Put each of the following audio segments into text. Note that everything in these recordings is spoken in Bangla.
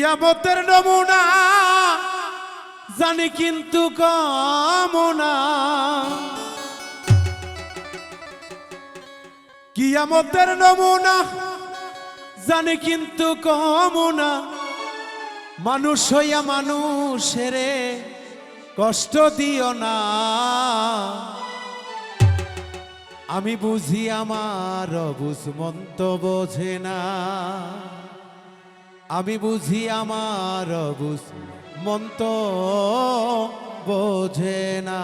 কিয়ামতের নমুনা, জানি কিন্তু কামনা। কিয়ামতের নমুনা, জানি কিন্তু কমনা। মানুষ হইয়া মানুষেরে কষ্ট দিও না। আমি বুঝি আমার বুঝ মন্ত বোঝে না। আমি বুঝি আমার বুঝ মন্ত বোঝে না।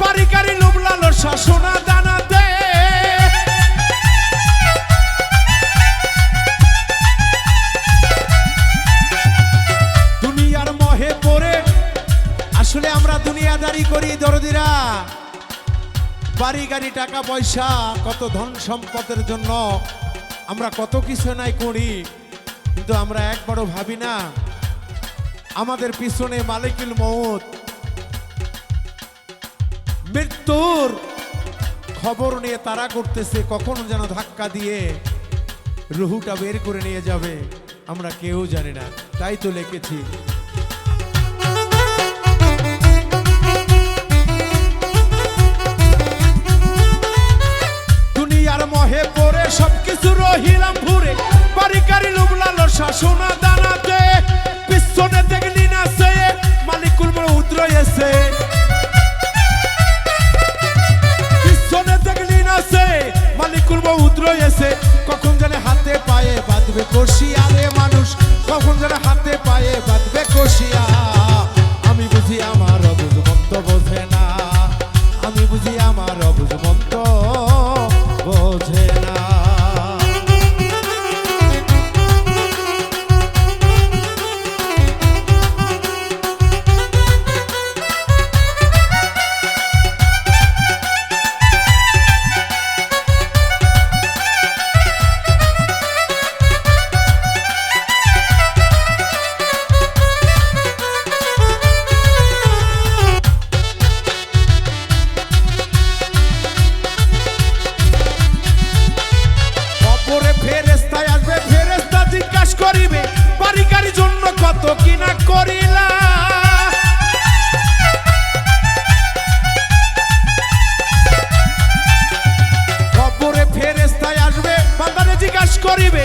বাড়ি গাড়ি লোবলালো শাসনা দুনিয়ার মহে আসলে আমরা দুনিয়াদারি করি দরদিরা। বাড়ি গাড়ি টাকা পয়সা, কত ধন সম্পদের জন্য আমরা কত কিছু নাই করি, কিন্তু আমরা একবারও ভাবি না, আমাদের পিছনে মালিকুল মৌত মৃত্যুর খবর নিয়ে তারা করতেছে, কখন যেন ধাক্কা দিয়ে রুহুটা বের করে নিয়ে যাবে, আমরা কেউ জানি না। তাই তো লিখেছি। দুনিয়ার মহে পড়ে সবকিছু রহিলাম ভুরে গাড়ি লুবলালো শাসনা বাঁধবে কষিয়া কিনা করিলা। কবরে ফেরেস্তায় আসবে বান্দারে জিজ্ঞাসা করিবে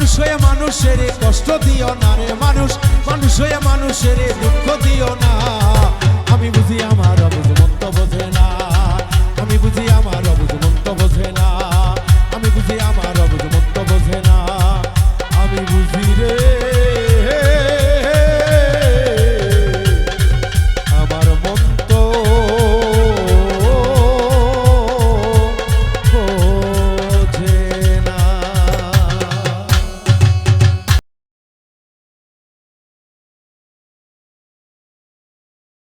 মানুষ হয়ে মানুষের কষ্ট দিও না রে মানুষ। মানুষ হয়ে মানুষের দুঃখ দিও না। আমি বুঝি আমার অবুঝ মন্ত বোঝে না। আমি বুঝি আমার অবুঝ মন্ত বোঝে না।